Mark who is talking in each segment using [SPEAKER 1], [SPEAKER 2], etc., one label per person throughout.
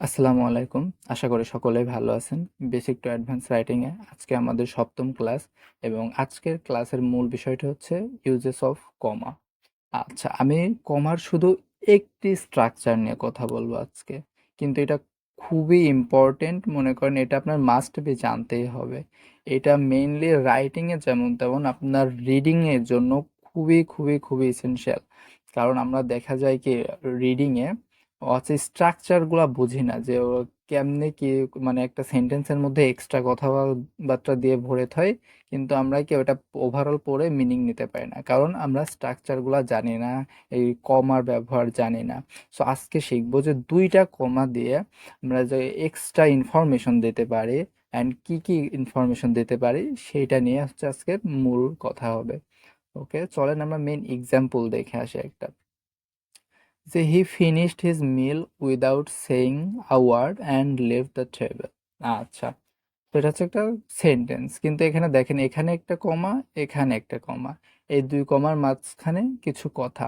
[SPEAKER 1] আসসালামু আলাইকুম। আশা করি সকলেই ভালো আছেন। বেসিক টু অ্যাডভান্স রাইটিংয়ে আজকে আমাদের সপ্তম ক্লাস এবং আজকের ক্লাসের মূল বিষয়টা হচ্ছে ইউজেস অফ কমা আচ্ছা আমি কমার শুধু একটি স্ট্রাকচার নিয়ে কথা বলব আজকে, কিন্তু এটা খুবই ইম্পর্টেন্ট মনে করেন, এটা আপনার মাস্ট বি জানতেই হবে। এটা মেইনলি রাইটিংয়ে যেমন তেমন আপনার রিডিংয়ের জন্য খুবই খুবই খুবই এসেনশিয়াল কারণ আমরা দেখা যায় কি রিডিংয়ে হচ্ছে স্ট্রাকচারগুলো বুঝি না যে ও কেমনে কি মানে একটা সেন্টেন্সের মধ্যে এক্সট্রা কথাবার্তা দিয়ে ভরে থয়, কিন্তু আমরা কি ওটা ওভারঅল পড়ে মিনিং নিতে পারি না। কারণ আমরা স্ট্রাকচারগুলো জানি না, এই কমার ব্যবহার জানি না। সো আজকে শিখব যে দুইটা কমা দিয়ে আমরা যে এক্সট্রা ইনফরমেশন দিতে পারি অ্যান্ড কি কি ইনফরমেশন দিতে পারি, সেইটা নিয়ে হচ্ছে আজকে মূল কথা হবে। ওকে চলেন আমরা মেন এক্সাম্পল দেখে আসি একটা। যে he finished his meal without saying a word and leave the table আচ্ছা তো এটা হচ্ছে একটা সেন্টেন্স কিন্তু এখানে দেখেন, এখানে একটা কমা, এখানে একটা কমা। এই দুই কমার মাঝখানে কিছু কথা।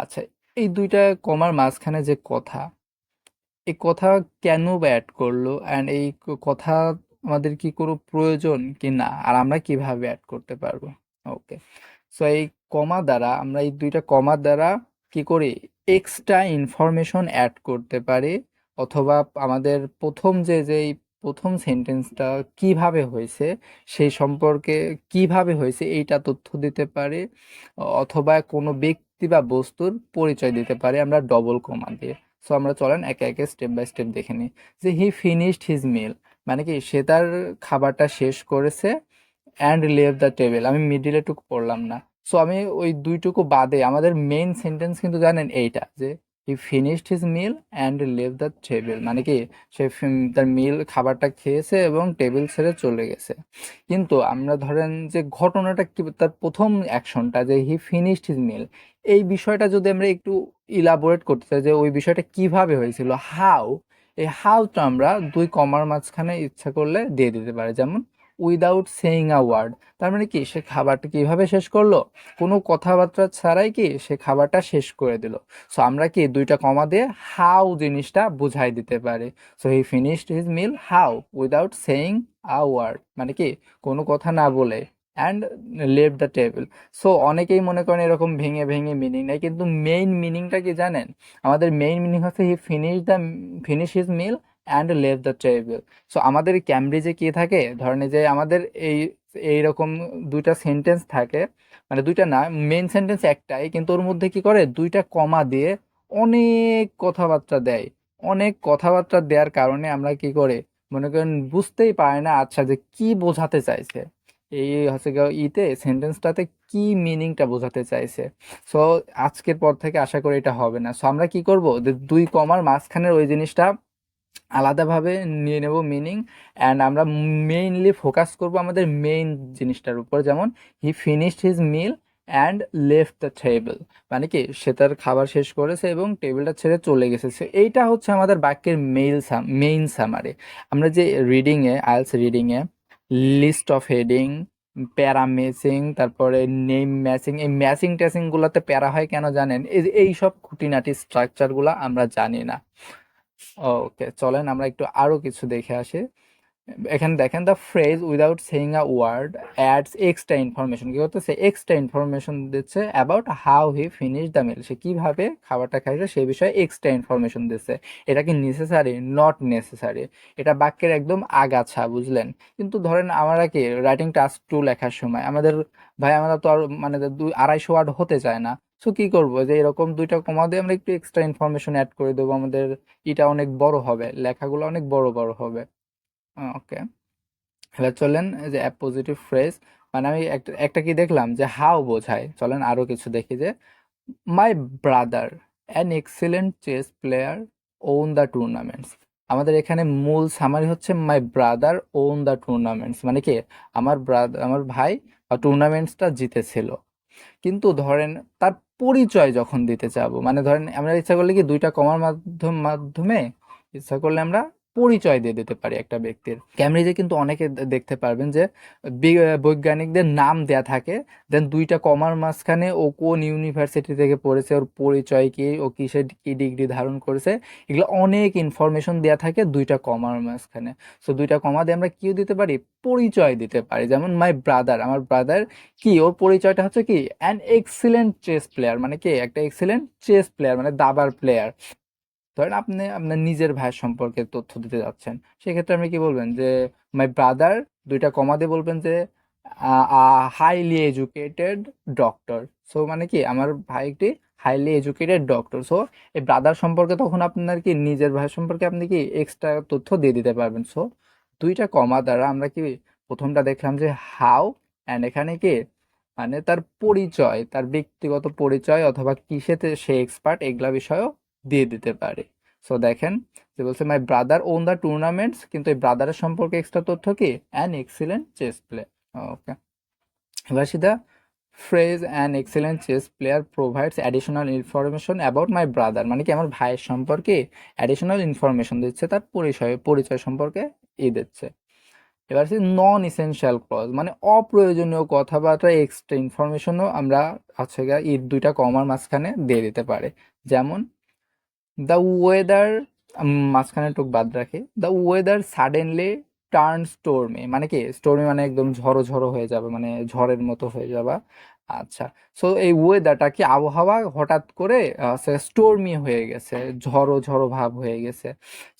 [SPEAKER 1] আচ্ছা এই দুইটা কমার মাঝখানে যে কথা, এই কথা কেন অ্যাড করল? অ্যান্ড এই কথা আমাদের কি কোনো প্রয়োজন কি না? আর আমরা কীভাবে অ্যাড করতে পারব? ওকে সো এই কমা দ্বারা, আমরা এই দুইটা কমা দ্বারা কি করি? এক্সট্রা ইনফরমেশন অ্যাড করতে পারি, অথবা আমাদের প্রথম যে যে এই প্রথম সেন্টেন্সটা কীভাবে হয়েছে, সেই সম্পর্কে কীভাবে হয়েছে, এইটা তথ্য দিতে পারি, অথবা কোনো ব্যক্তি বা বস্তুর পরিচয় দিতে পারি আমরা ডবল কমা দিয়ে। সো আমরা চলেন একে একে স্টেপ বাই স্টেপ দেখে নিই। যে হি ফিনিশড হিজ মিল মানে কি সে তার খাবারটা শেষ করেছে অ্যান্ড লেভ দ্য টেবিল আমি মিডিলে টুকু পড়লাম না। সো আমি ওই দুইটুকু বাদে আমাদের মেইন সেন্টেন্স কিন্তু জানেন এইটা, যে he finished his meal and leave the table মানে কি সে তার মিল খাবারটা খেয়েছে এবং টেবিল ছেড়ে চলে গেছে। কিন্তু আমরা ধরেন যে ঘটনাটা কি, তার প্রথম অ্যাকশনটা যে হি ফিনিশড হিজ মিল এই বিষয়টা যদি আমরা একটু ইলাবোরেট করতে চাই যে ওই বিষয়টা কীভাবে হয়েছিল হাউ এই হাউটা আমরা দুই কমার মাঝখানে ইচ্ছা করলে দিয়ে দিতে পারি। যেমন উইদাউট সেইং আ ওয়ার্ড তার মানে কি? সে খাবারটা কীভাবে শেষ করল? কোনো কথাবার্তা ছাড়াই কি সে খাবারটা শেষ করে দিল। সো আমরা কি দুইটা কমা দিয়ে হাউ জিনিসটা বুঝাই দিতে পারি। So he finished his meal how without saying a word মানে কি? কোনো কথা না বলে। And Lev the table so অনেকেই মনে করেন এরকম ভেঙে ভেঙে মিনিং নেয় কিন্তু মেইন মিনিংটা কি জানেন? আমাদের মেইন মিনিং হচ্ছে he finish the finish his meal and Lev the table so আমাদের ক্যামব্রিজে কি থাকে? ধরেন যে আমাদের এই এইরকম দুইটা সেন্টেন্স থাকে মানে দুইটা না মেন সেন্টেন্স একটাই, কিন্তু ওর মধ্যে কি করে? দুইটা কমা দিয়ে অনেক কথাবার্তা দেয়। অনেক কথাবার্তা দেওয়ার কারণে আমরা কি করে? মনে করেন বুঝতেই পারে না আচ্ছা যে কি বোঝাতে চাইছে? এই হচ্ছে ইতে সেন্টেন্সটাতে কি মিনিংটা বোঝাতে চাইছে? সো আজকের পর থেকে আশা করি এটা হবে না। সো আমরা কি করব? যে দুই কমার মাঝখানের ওই জিনিসটা আলাদাভাবে নিয়ে নেব মিনিং অ্যান্ড আমরা মেইনলি ফোকাস করব আমাদের মেইন জিনিসটার উপর, যেমন he finished his meal and left the table মানে কি, সে তার খাবার শেষ করেছে এবং টেবিলটা ছেড়ে চলে গেছে। So, এইটা হচ্ছে আমাদের বাক্যের মেইল মেইন সামারে আমরা যে রিডিংয়ে IELTS রিডিংয়ে list of heading para matching তারপরে নেম ম্যাচিং এই ম্যাচিং ট্যাচিংগুলোতে প্যারা হয় কেন জানেন? এই সব খুঁটিনাটি স্ট্রাকচারগুলো আমরা জানি না। ওকে, চলেন আমরা একটু আরও কিছু দেখে আসি। এখানে দেখেন the phrase without saying a word adds extra information কি করতেছে এক্সট্রা ইনফরমেশন দিচ্ছে about how he finish the meal সে কীভাবে খাবারটা খাইছে সেই বিষয়ে এক্সট্রা ইনফরমেশন দিচ্ছে। এটা কি নেসেসারি নট নেসেসারি এটা বাক্যের একদম আগাছা, বুঝলেন? কিন্তু ধরেন আমরা কি রাইটিং টাস্ক টু লেখার সময়, আমাদের ভাই, আমরা তো আর মানে দুই, আড়াইশো ওয়ার্ড হতে চায় না। সো কি করব? যে এরকম দুইটা কমা দিয়ে আমরা একটু এক্সট্রা ইনফরমেশন অ্যাড করে দেবো। আমাদের এটা অনেক বড় হবে, লেখাগুলো অনেক বড় বড় হবে। ওকে এবার চলেন যে অ্যাপ পজিটিভ ফ্রেজ মানে আমি একটা একটা কি দেখলাম যে হাউ বোঝায়। চলেন আরও কিছু দেখি যে my brother an excellent chess player won the tournaments আমাদের এখানে মূল সামারি হচ্ছে my brother won the tournaments মানে কি? আমার ব্রাদার আমার ভাই টুর্নামেন্টসটা জিতেছিল। কিন্তু ধরেন তার পরিচয় যখন দিতে চাবো মানে ধরেন আমরা ইচ্ছা করলে কি দুইটা কমার মাধ্যম, মাধ্যমে ইচ্ছা করলে আমরা পরিচয় দিয়ে দিতে পারি একটা ব্যক্তির। ক্যামব্রিজে কিন্তু অনেকে দেখতে পারবেন যে বৈজ্ঞানিকদের নাম দেয়া থাকে, দেন দুইটা কমার মাঝখানে ও কোন ইউনিভার্সিটি থেকে পড়েছে, ওর পরিচয় কি, ও কিসে কি ডিগ্রি ধারণ করেছে, এগুলো অনেক ইনফরমেশন দেয়া থাকে দুইটা কমার মাঝখানে। সো দুইটা কমা দিয়ে আমরা কিও দিতে পারি? পরিচয় দিতে পারি। যেমন মাই ব্রাদার আমার ব্রাদার কি? ওর পরিচয়টা হচ্ছে কি? অ্যান এক্সিলেন্ট চেস প্লেয়ার মানে কি? একটা এক্সিলেন্ট চেস প্লেয়ার মানে দাবার প্লেয়ার ধরেন আপনি আপনার নিজের ভাইয়ের সম্পর্কে তথ্য দিতে যাচ্ছেন। সেক্ষেত্রে আপনি কি বলবেন যে মাই ব্রাদার দুইটা কমা দিয়ে বলবেন যে হাইলি এডুকেটেড ডক্টর সো মানে কি? আমার ভাই একটি হাইলি এডুকেটেড ডক্টর সো এই ব্রাদার সম্পর্কে তখন আপনার কি, নিজের ভাই সম্পর্কে আপনি কি এক্সট্রা তথ্য দিয়ে দিতে পারবেন? সো দুইটা কমা দ্বারা আমরা কি প্রথমটা দেখলাম যে হাউ অ্যান্ড এখানে কি? মানে তার পরিচয়, তার ব্যক্তিগত পরিচয় অথবা কিসেতে সে এক্সপার্ট এগুলা বিষয়ও দিয়ে দিতে পারে। সো দেখেন যে বলছে my brother won the tournaments কিন্তু এই ব্রাদারের সম্পর্কে এক্সট্রা তথ্য কি? An excellent chess play okay এবার সিধা phrase an excellent chess player provides additional information about my brother মানে কি আমার ভাইয়ের সম্পর্কে অ্যাডিশনাল ইনফরমেশন দিচ্ছে, তার পরিচয় পরিচয় সম্পর্কে ই দিচ্ছে। এবার হচ্ছে নন ইসেনশিয়াল ক্লজ মানে অপ্রয়োজনীয় কথাবার্তা এক্সট্রা ইনফরমেশনও আমরা হচ্ছে গিয়ে এই দুইটা কমার মাঝখানে দিয়ে দিতে পারে। যেমন দ্য ওয়েদার মাঝখানে টুক বাদ রাখে। The weather suddenly turn stormy মানে কি? স্টোরমে মানে একদম ঝড়ো ঝড়ো হয়ে যাবে মানে ঝড়ের মতো হয়ে যাবা। আচ্ছা সো এই ওয়েদারটা কি আবহাওয়া হঠাৎ করে স্টোরমি হয়ে গেছে, ঝড়ো ঝড়ো ভাব হয়ে গেছে?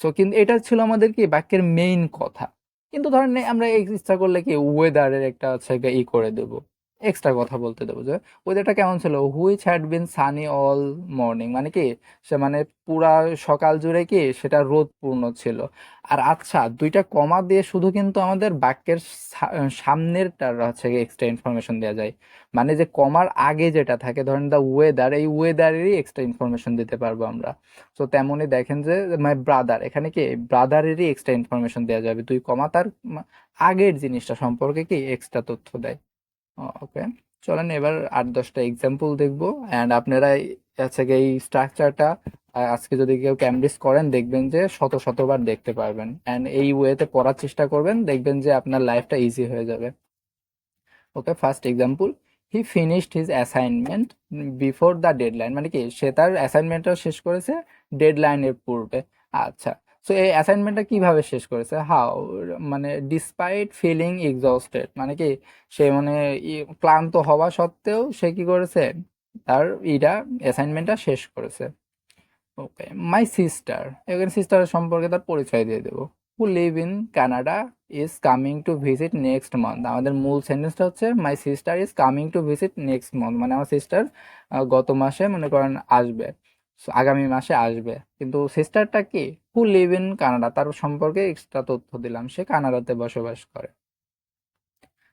[SPEAKER 1] সো কিন্তু এটা ছিল আমাদের কি বাক্যের মেইন কথা। কিন্তু ধরেন, আমরা ইচ্ছা করলে কি ওয়েদারের একটা হচ্ছে ই করে দেবো। এক্সট্রা কথা বলতে দেবো যে ওয়েদারটা কেমন ছিল? Which had been sunny all morning মানে কি? সে মানে পুরা সকাল জুড়ে কি সেটা রোদপূর্ণ ছিল। আর আচ্ছা দুইটা কমা দিয়ে শুধু কিন্তু আমাদের বাক্যের সামনেরটার হচ্ছে এক্সট্রা ইনফরমেশন দেওয়া যায়। মানে যে কমার আগে যেটা থাকে, ধরেন দ্য ওয়েদার এই ওয়েদারেরই এক্সট্রা ইনফরমেশন দিতে পারব আমরা। তো তেমনই দেখেন যে মাই ব্রাদার এখানে কি? ব্রাদারেরই এক্সট্রা ইনফরমেশন দেওয়া যাবে। দুই কমা তার আগের জিনিসটা সম্পর্কে কি এক্সট্রা তথ্য দেয়। ওকে চলেন এবার আট দশটা এক্সাম্পল দেখব অ্যান্ড আপনারা হচ্ছে এই স্ট্রাকচারটা আজকে যদি কেউ ক্যামব্রিজ করেন, দেখবেন যে শত শতবার দেখতে পারবেন। অ্যান্ড এই ওয়েতে পড়ার চেষ্টা করবেন, দেখবেন যে আপনার লাইফটা ইজি হয়ে যাবে। Okay first example he finished his assignment before the deadline মানে কি, সে তার অ্যাসাইনমেন্টটা শেষ করেছে ডেডলাইনের পূর্বে। আচ্ছা সো এই অ্যাসাইনমেন্টটা কীভাবে শেষ করেছে? হাউ মানে ডিসপাইট ফিলিং এক্সস্টেড মানে কি, সে মানে ক্লান্ত হওয়া সত্ত্বেও সে কি করেছে? তার ইটা অ্যাসাইনমেন্টটা শেষ করেছে। ওকে মাই সিস্টার এখানে সিস্টারের সম্পর্কে তার পরিচয় দিয়ে দেবো। Who live in Canada is coming to visit next month আমাদের মূল সেন্টেন্সটা হচ্ছে my sister is coming to visit next month মানে আমার সিস্টার গত মাসে মনে করেন আসবে। আগামী মাসে আসবে। কিন্তু সিস্টারটা কি? হু লিভ ইন কানাডা তার সম্পর্কে এক্সট্রা তথ্য দিলাম। সে কানাডাতে বসবাস করে।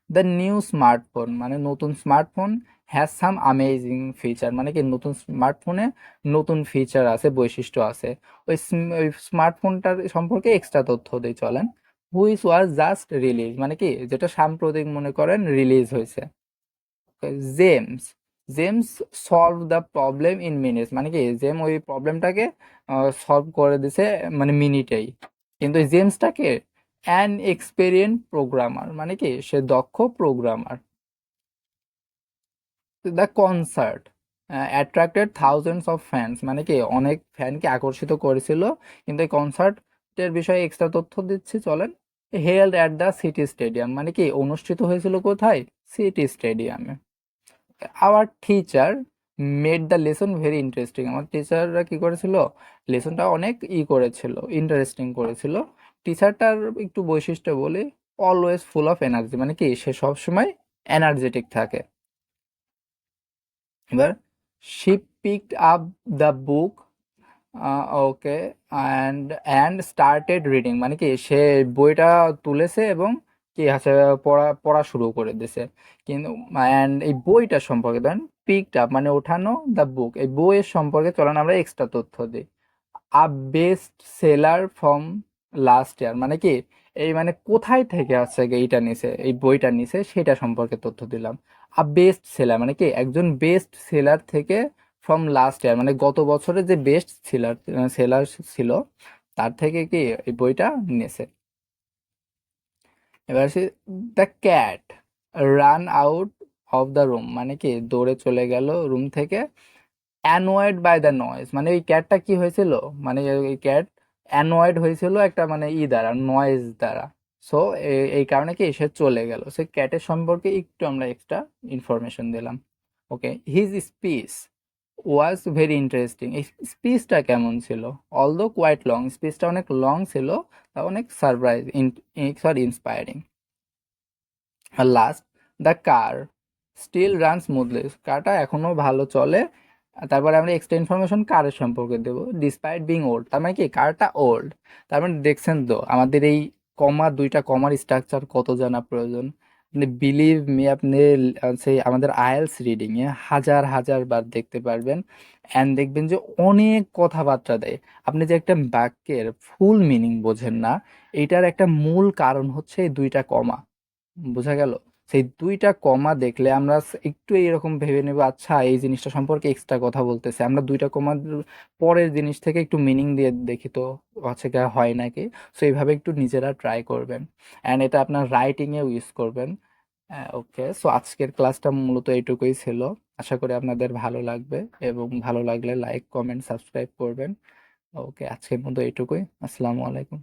[SPEAKER 1] দ্য নিউ স্মার্টফোন মানে নতুন smartphone has some amazing feature মানে কি নতুন স্মার্টফোনে নতুন ফিচার আছে, বৈশিষ্ট্য আছে। ওই ওই স্মার্টফোনটার সম্পর্কে এক্সট্রা তথ্য দিয়ে চলেন। হুইচ ওয়াজ জাস্ট রিলিজ মানে কি? যেটা সাম্প্রতিক মনে করেন রিলিজ হয়েছে। James James solve the problem in minutes মানে কি? জেম ওই প্রবলেমটাকে সলভ করে দিছে মানে মিনিটেই কিন্তু জেমসটাকে অ্যান এক্সপেরিয়েন্ট প্রোগ্রামার মানে কি? সে দক্ষ programmer the concert attracted thousands of fans মানে কি? অনেক ফ্যানকে আকর্ষিত করেছিল। কিন্তু এই কনসার্টের বিষয়ে এক্সট্রা তথ্য দিচ্ছি, চলেন। Held at the city stadium মানে কি? অনুষ্ঠিত হয়েছিল কোথায়? সিটি স্টেডিয়ামে our teacher made the lesson very interesting আমার টিচাররা কি করেছিল? লেসনটা অনেক ই করেছিল ইন্টারেস্টিং করেছিল। টিচারটার একটু বৈশিষ্ট্য বলি অলওয়েজ ফুল অফ এনার্জি মানে কি, সে সবসময় এনার্জেটিক থাকে। এবার she picked up the book okay and and started reading মানে কি, সে বইটা তুলেছে এবং কি আছে, পড়া পড়া শুরু করে দিছে। কিন্তু অ্যান্ড এই বইটা সম্পর্কে ধরেন পিকড আপ মানে ওঠানো দ্য বুক এই বইয়ের সম্পর্কে চলেন আমরা এক্সট্রা তথ্য দিই। A best seller from last year মানে কি, এই মানে কোথায় থেকে আছে এইটা নিছে, এই বইটা নিছে, সেটা সম্পর্কে তথ্য দিলাম। আ বেস্ট সেলার মানে কি, একজন বেস্ট সেলার থেকে ফ্রম লাস্ট ইয়ার মানে গত বছরে যে বেস্ট সেলার সেলার ছিল, তার থেকে কি এই বইটা নিয়েছে এবার আসি the cat ran out of the room মানে কি, দৌড়ে চলে গেল রুম থেকে অ্যানোয়েড বাই দ্য নয়েজ মানে ওই ক্যাটটা কি হয়েছিল? মানে ওই ক্যাট অ্যানোয়েড হয়েছিল একটা মানে ই দ্বারা নয়েজ দ্বারা। সো এই কারণে কি সে চলে গেল। সে ক্যাটের সম্পর্কে একটু আমরা এক্সট্রা ইনফরমেশন দিলাম। Okay his speech was very interesting এই স্পিচটা কেমন ছিল? অলদো কোয়াইট লং স্পিচটা অনেক লং ছিল, তা অনেক surprise sorry inspiring R last the car still run smoothly কারটা এখনও ভালো চলে। তারপরে আমরা এক্সট্রা ইনফরমেশন কারের সম্পর্কে দেবো। ডিসপাইট বিং ওল্ড তার মানে কি? কারটা ওল্ড তার মানে দেখছেন তো, আমাদের এই কমা দুইটা কমার স্ট্রাকচার কত জানা প্রয়োজন? বিলিভ মি আপনি সেই আমাদের আইএলস রিডিংয়ে হাজার হাজার বার দেখতে পারবেন অ্যান্ড দেখবেন যে অনেক কথাবার্তা দেয়। আপনি যে একটা বাক্যের ফুল মিনিং বোঝেন না এইটার একটা মূল কারণ হচ্ছে এই দুইটা কমা বোঝা গেল? সেই দুইটা কমা দেখলে আমরা একটু এইরকম ভেবে নেব আচ্ছা এই জিনিসটা সম্পর্কে এক্সট্রা কথা বলতেছে। আমরা দুইটা কমা পরের জিনিস থেকে একটু মিনিং দিয়ে দেখি তো, হচ্ছে গিয়ে হয় নাকি? সো এইভাবে একটু নিজেরা ট্রাই করবেন। অ্যান্ড এটা আপনার রাইটিংয়ে ইউজ করবেন। ওকে সো আজকের ক্লাসটা মূলত এইটুকুই ছিল। আশা করি আপনাদের ভালো লাগবে এবং ভালো লাগলে লাইক কমেন্ট সাবস্ক্রাইব করবেন। ওকে আজকের মতো এইটুকুই। আসসালামু আলাইকুম।